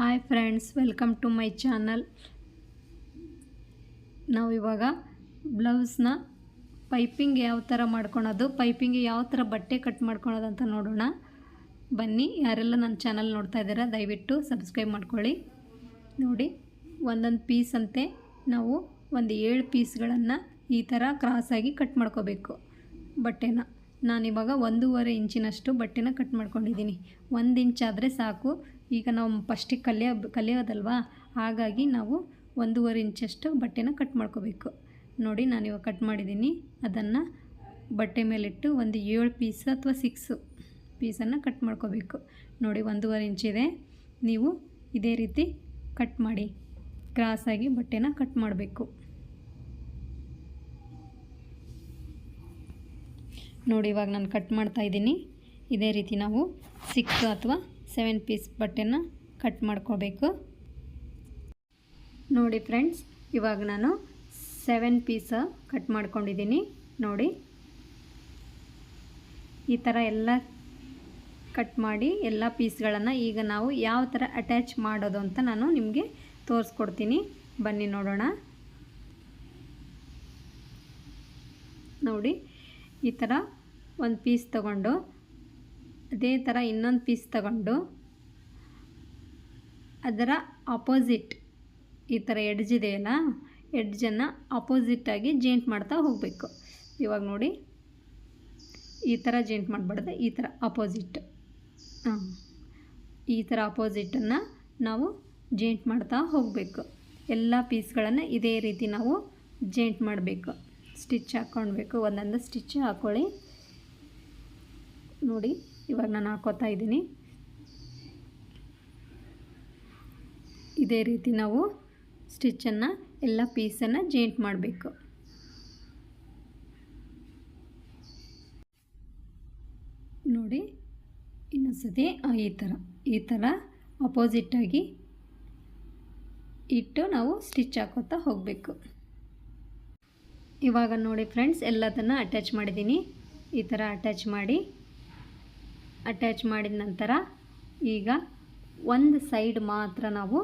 Hi friends, welcome to my channel. ನಾವು ಇವಾಗ ಬ್ಲೌಸ್ನ piping ಯಾವ ಥರ ಮಾಡ್ಕೊಳೋದು ಪೈಪಿಂಗ್ಗೆ ಯಾವ ಥರ ಬಟ್ಟೆ ಕಟ್ ಮಾಡ್ಕೊಳೋದು ಅಂತ ನೋಡೋಣ. ಬನ್ನಿ, ಯಾರೆಲ್ಲ ನನ್ನ ಚಾನಲ್ ನೋಡ್ತಾ ಇದ್ದೀರಾ, ದಯವಿಟ್ಟು ಸಬ್ಸ್ಕ್ರೈಬ್ ಮಾಡ್ಕೊಳ್ಳಿ. ನೋಡಿ, ಒಂದೊಂದು ಪೀಸ್ ಅಂತೆ. ನಾವು ಒಂದು ಏಳು ಪೀಸ್ಗಳನ್ನು ಈ ಥರ ಕ್ರಾಸಾಗಿ ಕಟ್ ಮಾಡ್ಕೋಬೇಕು ಬಟ್ಟೆನ. ನಾನಿವಾಗ ಒಂದೂವರೆ ಇಂಚಿನಷ್ಟು ಬಟ್ಟೆನ ಕಟ್ ಮಾಡ್ಕೊಂಡಿದ್ದೀನಿ. ಒಂದು ಇಂಚಾದರೆ ಸಾಕು. ಈಗ ನಾವು ಫಸ್ಟಿಗೆ ಕಲಿಯ, ಕಲಿಯೋದಲ್ವಾ? ಹಾಗಾಗಿ ನಾವು ಒಂದೂವರೆ ಇಂಚಷ್ಟು ಬಟ್ಟೆನ ಕಟ್ ಮಾಡ್ಕೋಬೇಕು. ನೋಡಿ ನಾನಿವಾಗ ಕಟ್ ಮಾಡಿದ್ದೀನಿ ಅದನ್ನು ಬಟ್ಟೆ ಮೇಲಿಟ್ಟು ಒಂದು ಏಳು ಪೀಸ್ ಅಥವಾ ಸಿಕ್ಸ್ ಪೀಸನ್ನು ಕಟ್ ಮಾಡ್ಕೋಬೇಕು. ನೋಡಿ, ಒಂದೂವರೆ ಇಂಚಿದೆ ನೀವು ಇದೇ ರೀತಿ ಕಟ್ ಮಾಡಿ. ಕ್ರಾಸಾಗಿ ಬಟ್ಟೆನ ಕಟ್ ಮಾಡಬೇಕು. ನೋಡಿ, ಇವಾಗ ನಾನು ಕಟ್ ಮಾಡ್ತಾ ಇದ್ದೀನಿ ಇದೇ ರೀತಿ ನಾವು ಸಿಕ್ಸ್ ಅಥವಾ ಸೆವೆನ್ ಪೀಸ್ ಬಟ್ಟೆನ ಕಟ್ ಮಾಡ್ಕೋಬೇಕು. ನೋಡಿ ಫ್ರೆಂಡ್ಸ್ ಇವಾಗ ನಾನು ಸೆವೆನ್ ಪೀಸ ಕಟ್ ಮಾಡ್ಕೊಂಡಿದ್ದೀನಿ. ನೋಡಿ. ಈ ಥರ ಎಲ್ಲ ಕಟ್ ಮಾಡಿ ಎಲ್ಲ ಪೀಸ್ಗಳನ್ನು ಈಗ ನಾವು ಯಾವ ಥರ ಅಟ್ಯಾಚ್ ಮಾಡೋದು ಅಂತ ನಾನು ನಿಮಗೆ ತೋರಿಸ್ಕೊಡ್ತೀನಿ. ಬನ್ನಿ ನೋಡೋಣ. ನೋಡಿ. ಈ ಥರ ಒಂದು ಪೀಸ್ ತಗೊಂಡು ಅದೇ ಥರ ಇನ್ನೊಂದು ಪೀಸ್ ತಗೊಂಡು ಅದರ ಆಪೋಸಿಟ್ ಈ ಥರ ಎಡ್ಜ್ ಇದೆಯಲ್ಲ ಎಡ್ಜನ್ನು ಆಪೋಸಿಟ್ಟಾಗಿ ಜೇಂಟ್ ಮಾಡ್ತಾ ಹೋಗಬೇಕು. ಇವಾಗ ನೋಡಿ, ಈ ಥರ ಜೇಂಟ್ ಮಾಡಬಾರ್ದು ಈ ಥರ ಅಪೋಸಿಟ್ ಹಾಂ, ಈ ಥರ ಅಪೋಸಿಟನ್ನು ನಾವು ಜೇಂಟ್ ಮಾಡ್ತಾ ಹೋಗಬೇಕು. ಎಲ್ಲ ಪೀಸ್ಗಳನ್ನು ಇದೇ ರೀತಿ ನಾವು ಜೇಂಟ್ ಮಾಡಬೇಕು. ಸ್ಟಿಚ್ ಹಾಕ್ಕೊಳ್ಬೇಕು ಒಂದೊಂದು ಸ್ಟಿಚ್ ಹಾಕ್ಕೊಳ್ಳಿ ನೋಡಿ. ಇವಾಗ ನಾನು ಹಾಕೋತಾ ಇದ್ದೀನಿ. ಇದೇ ರೀತಿ ನಾವು ಸ್ಟಿಚ್ಚನ್ನು ಎಲ್ಲ ಪೀಸನ್ನು ಜೇಂಟ್ ಮಾಡಬೇಕು. ನೋಡಿ, ಇನ್ನೊಂದ್ಸತಿ ಈ ಥರ ಈ ಥರ ಅಪೋಸಿಟ್ಟಾಗಿ ಇಟ್ಟು ನಾವು ಸ್ಟಿಚ್ ಹಾಕೋತಾ ಹೋಗಬೇಕು. ಇವಾಗ ನೋಡಿ ಫ್ರೆಂಡ್ಸ್, ಎಲ್ಲದನ್ನು ಅಟ್ಯಾಚ್ ಮಾಡಿದ್ದೀನಿ. ಈ ಥರ ಅಟ್ಯಾಚ್ ಮಾಡಿ ಅಟ್ಯಾಚ್ ಮಾಡಿದ ನಂತರ ಈಗ ಒಂದು ಸೈಡ್ ಮಾತ್ರ ನಾವು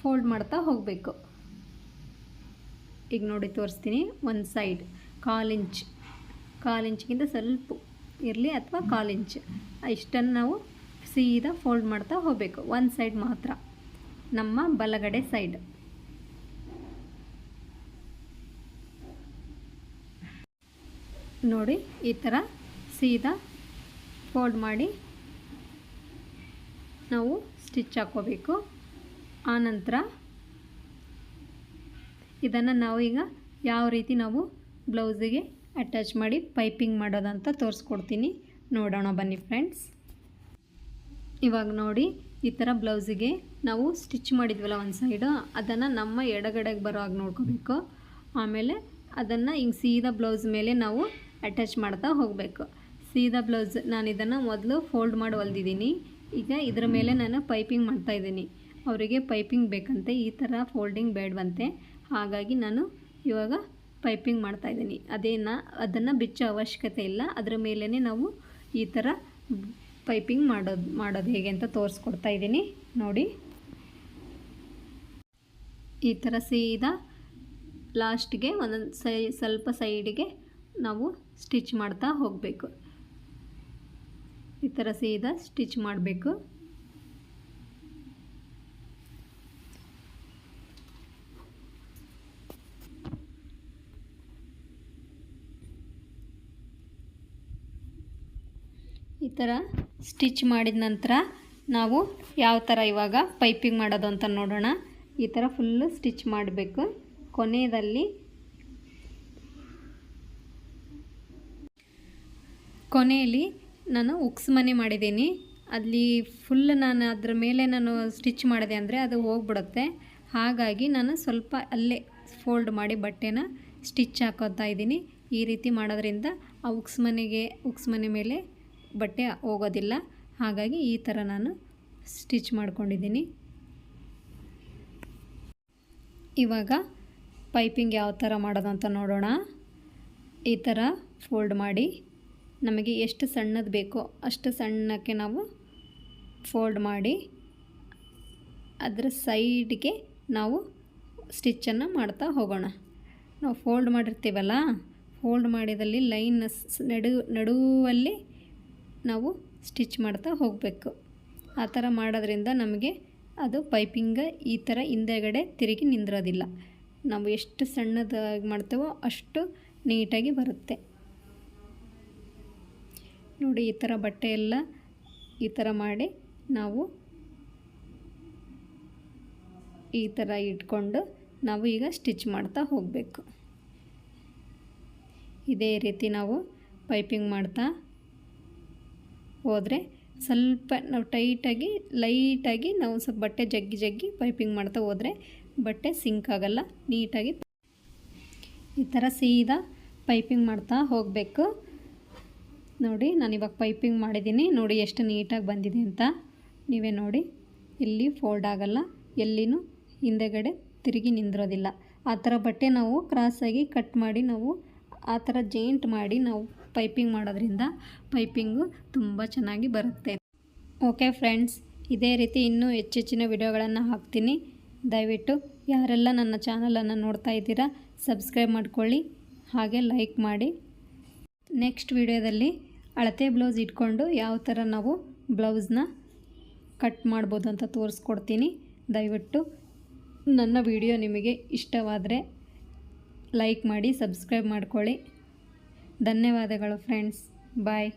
ಫೋಲ್ಡ್ ಮಾಡ್ತಾ ಹೋಗಬೇಕು. ಈಗ ನೋಡಿ ತೋರಿಸ್ತೀನಿ, ಒಂದು ಸೈಡ್ ಕಾಲಿಂಚ್ ಇಂಚ್. ಕಾಲು ಇಂಚ್ಗಿಂತ ಸ್ವಲ್ಪ ಇರಲಿ ಅಥವಾ ಕಾಲಿಂಚ್ ಇಷ್ಟನ್ನು ನಾವು ಸೀದಾ ಫೋಲ್ಡ್ ಮಾಡ್ತಾ ಹೋಗಬೇಕು. ಒಂದು ಸೈಡ್ ಮಾತ್ರ, ನಮ್ಮ ಬಲಗಡೆ ಸೈಡ್. ನೋಡಿ, ಈ ಥರ ಸೀದಾ ಫೋಲ್ಡ್ ಮಾಡಿ. ನಾವು ಸ್ಟಿಚ್ ಹಾಕ್ಕೋಬೇಕು. ಆನಂತರ ಇದನ್ನು ನಾವು ಈಗ ಯಾವ ರೀತಿ ನಾವು ಬ್ಲೌಸಿಗೆ ಅಟ್ಯಾಚ್ ಮಾಡಿ ಪೈಪಿಂಗ್ ಮಾಡೋದಂತ ತೋರಿಸ್ಕೊಡ್ತೀನಿ. ನೋಡೋಣ ಬನ್ನಿ ಫ್ರೆಂಡ್ಸ್ ಇವಾಗ ನೋಡಿ, ಈ ಥರ ಬ್ಲೌಸಿಗೆ ನಾವು ಸ್ಟಿಚ್ ಮಾಡಿದ್ವಲ್ಲ ಒಂದು ಸೈಡು ಅದನ್ನು ನಮ್ಮ ಎಡಗಡೆಗೆ ಬರೋ ಹಾಗೆ ನೋಡ್ಕೋಬೇಕು. ಆಮೇಲೆ ಅದನ್ನು ಹಿಂಗೆ ಸೀದಾ ಬ್ಲೌಸ್ ಮೇಲೆ ನಾವು ಅಟ್ಯಾಚ್ ಮಾಡ್ತಾ ಹೋಗಬೇಕು. ಸೀದಾ ಬ್ಲೌಸ್ ನಾನು ಇದನ್ನು ಮೊದಲು ಫೋಲ್ಡ್ ಮಾಡಿ ಹೊಲ್ದಿದ್ದೀನಿ. ಈಗ ಇದರ ಮೇಲೆ ನಾನು ಪೈಪಿಂಗ್ ಮಾಡ್ತಾಯಿದ್ದೀನಿ ಅವರಿಗೆ ಪೈಪಿಂಗ್ ಬೇಕಂತೆ ಈ ಥರ ಫೋಲ್ಡಿಂಗ್ ಬೇಡವಂತೆ. ಹಾಗಾಗಿ ನಾನು ಇವಾಗ ಪೈಪಿಂಗ್ ಮಾಡ್ತಾಯಿದ್ದೀನಿ ಅದೇನ ಅದನ್ನು ಬಿಚ್ಚೋ ಅವಶ್ಯಕತೆ ಇಲ್ಲ. ಅದರ ಮೇಲೇ ನಾವು ಈ ಥರ ಪೈಪಿಂಗ್ ಮಾಡೋದು ಮಾಡೋದು ಹೇಗೆ ಅಂತ ತೋರಿಸ್ಕೊಡ್ತಾ ಇದ್ದೀನಿ. ನೋಡಿ. ಈ ಥರ ಸೀದಾ ಲಾಸ್ಟ್ಗೆ ಒಂದೊಂದು ಸೈ ಸ್ವಲ್ಪ ಸೈಡಿಗೆ ನಾವು ಸ್ಟಿಚ್ ಮಾಡ್ತಾ ಹೋಗಬೇಕು. ಈ ಥರ ಸೀದಾ ಸ್ಟಿಚ್ ಮಾಡಬೇಕು. ಈ ಥರ ಸ್ಟಿಚ್ ಮಾಡಿದ ನಂತರ ನಾವು ಯಾವ ಥರ ಇವಾಗ ಪೈಪಿಂಗ್ ಮಾಡೋದು ಅಂತ ನೋಡೋಣ. ಈ ಥರ ಫುಲ್ಲು ಸ್ಟಿಚ್ ಮಾಡಬೇಕು. ಕೊನೆಯಲ್ಲಿ ಕೊನೆಯಲ್ಲಿ ನಾನು ಉಕ್ಸ್ ಮನೆ ಮಾಡಿದ್ದೀನಿ. ಅಲ್ಲಿ ಫುಲ್ ನಾನು ಅದರ ಮೇಲೆ ನಾನು ಸ್ಟಿಚ್ ಮಾಡಿದೆ ಅಂದರೆ ಅದು ಹೋಗ್ಬಿಡುತ್ತೆ. ಹಾಗಾಗಿ ನಾನು ಸ್ವಲ್ಪ ಅಲ್ಲೇ ಫೋಲ್ಡ್ ಮಾಡಿ ಬಟ್ಟೆನ ಸ್ಟಿಚ್ ಹಾಕೋತಾ ಇದ್ದೀನಿ. ಈ ರೀತಿ ಮಾಡೋದ್ರಿಂದ ಆ ಉಕ್ಸ್ ಮನೆಗೆ, ಉಕ್ಸ್ ಮನೆ ಮೇಲೆ ಬಟ್ಟೆ ಹೋಗೋದಿಲ್ಲ. ಹಾಗಾಗಿ ಈ ಥರ ನಾನು ಸ್ಟಿಚ್ ಮಾಡ್ಕೊಂಡಿದ್ದೀನಿ. ಇವಾಗ ಪೈಪಿಂಗ್ ಯಾವ ಥರ ಮಾಡೋದು ಅಂತ ನೋಡೋಣ. ಈ ಥರ ಫೋಲ್ಡ್ ಮಾಡಿ. ನಮಗೆ ಎಷ್ಟು ಸಣ್ಣದು ಬೇಕೋ ಅಷ್ಟು ಸಣ್ಣಕ್ಕೆ ನಾವು ಫೋಲ್ಡ್ ಮಾಡಿ ಅದರ ಸೈಡ್ಗೆ ನಾವು ಸ್ಟಿಚ್ಚನ್ನು ಮಾಡ್ತಾ ಹೋಗೋಣ. ನಾವು ಫೋಲ್ಡ್ ಮಾಡಿರ್ತೀವಲ್ಲ ಫೋಲ್ಡ್ ಮಾಡಿದಲ್ಲಿ ಲೈನ್ ನಡು, ನಡುವಲ್ಲಿ ನಾವು ಸ್ಟಿಚ್ ಮಾಡ್ತಾ ಹೋಗಬೇಕು. ಆ ಥರ ಮಾಡೋದ್ರಿಂದ ನಮಗೆ ಅದು ಪೈಪಿಂಗ ಈ ಥರ ಹಿಂದೆಗಡೆ ತಿರುಗಿ ನಿಂದಿರೋದಿಲ್ಲ. ನಾವು ಎಷ್ಟು ಸಣ್ಣದಾಗಿ ಮಾಡ್ತೇವೋ ಅಷ್ಟು ನೀಟಾಗಿ ಬರುತ್ತೆ. ನೋಡಿ ಈ ಥರ ಬಟ್ಟೆ ಎಲ್ಲ ಈ ಥರ ಮಾಡಿ ನಾವು ಈ ಥರ ಇಟ್ಕೊಂಡು ನಾವು ಈಗ ಸ್ಟಿಚ್ ಮಾಡ್ತಾ ಹೋಗಬೇಕು. ಇದೇ ರೀತಿ ನಾವು ಪೈಪಿಂಗ್ ಮಾಡ್ತಾ ಹೋದರೆ ಸ್ವಲ್ಪ ನಾವು ಟೈಟಾಗಿ, ಲೈಟಾಗಿ ನಾವು ಸ್ವಲ್ಪ ಬಟ್ಟೆ ಜಗ್ಗಿ ಜಗ್ಗಿ ಪೈಪಿಂಗ್ ಮಾಡ್ತಾ ಹೋದರೆ ಬಟ್ಟೆ ಸಿಂಕ್ ಆಗೋಲ್ಲ, ನೀಟಾಗಿ. ಈ ಥರ ಸೀದಾ ಪೈಪಿಂಗ್ ಮಾಡ್ತಾ ಹೋಗಬೇಕು. ನೋಡಿ, ನಾನು ಇವಾಗ ಪೈಪಿಂಗ್ ಮಾಡಿದ್ದೀನಿ ನೋಡಿ ಎಷ್ಟು ನೀಟಾಗಿ ಬಂದಿದೆ ಅಂತ. ನೀವೇ ನೋಡಿ. ಇಲ್ಲಿ ಫೋಲ್ಡ್ ಆಗಲ್ಲ. ಎಲ್ಲಿನೂ ಹಿಂದೆಗಡೆ ತಿರುಗಿ ನಿಂದಿರೋದಿಲ್ಲ. ಆ ಥರ ಬಟ್ಟೆ ನಾವು ಕ್ರಾಸಾಗಿ ಕಟ್ ಮಾಡಿ ನಾವು ಆ ಥರ ಜೈಂಟ್ ಮಾಡಿ ನಾವು ಪೈಪಿಂಗ್ ಮಾಡೋದ್ರಿಂದ ಪೈಪಿಂಗು ತುಂಬ ಚೆನ್ನಾಗಿ ಬರುತ್ತೆ. ಓಕೆ ಫ್ರೆಂಡ್ಸ್ ಇದೇ ರೀತಿ ಇನ್ನೂ ಹೆಚ್ಚೆಚ್ಚಿನ ವಿಡಿಯೋಗಳನ್ನು ಹಾಕ್ತೀನಿ. ದಯವಿಟ್ಟು ಯಾರೆಲ್ಲ ನನ್ನ ಚಾನಲನ್ನು ನೋಡ್ತಾ ಇದ್ದೀರಾ ಸಬ್ಸ್ಕ್ರೈಬ್ ಮಾಡ್ಕೊಳ್ಳಿ. ಹಾಗೆ ಲೈಕ್ ಮಾಡಿ. ನೆಕ್ಸ್ಟ್ ವಿಡಿಯೋದಲ್ಲಿ ಅಳತೆ ಬ್ಲೌಸ್ ಇಟ್ಕೊಂಡು ಯಾವ ಥರ ನಾವು ಬ್ಲೌಸ್ನ ಕಟ್ ಮಾಡ್ಬೋದು ಅಂತ ತೋರಿಸ್ಕೊಡ್ತೀನಿ. ದಯವಿಟ್ಟು ನನ್ನ ವಿಡಿಯೋ ನಿಮಗೆ ಇಷ್ಟವಾದರೆ ಲೈಕ್ ಮಾಡಿ, ಸಬ್ಸ್ಕ್ರೈಬ್ ಮಾಡ್ಕೊಳ್ಳಿ. ಧನ್ಯವಾದಗಳು ಫ್ರೆಂಡ್ಸ್. ಬಾಯ್.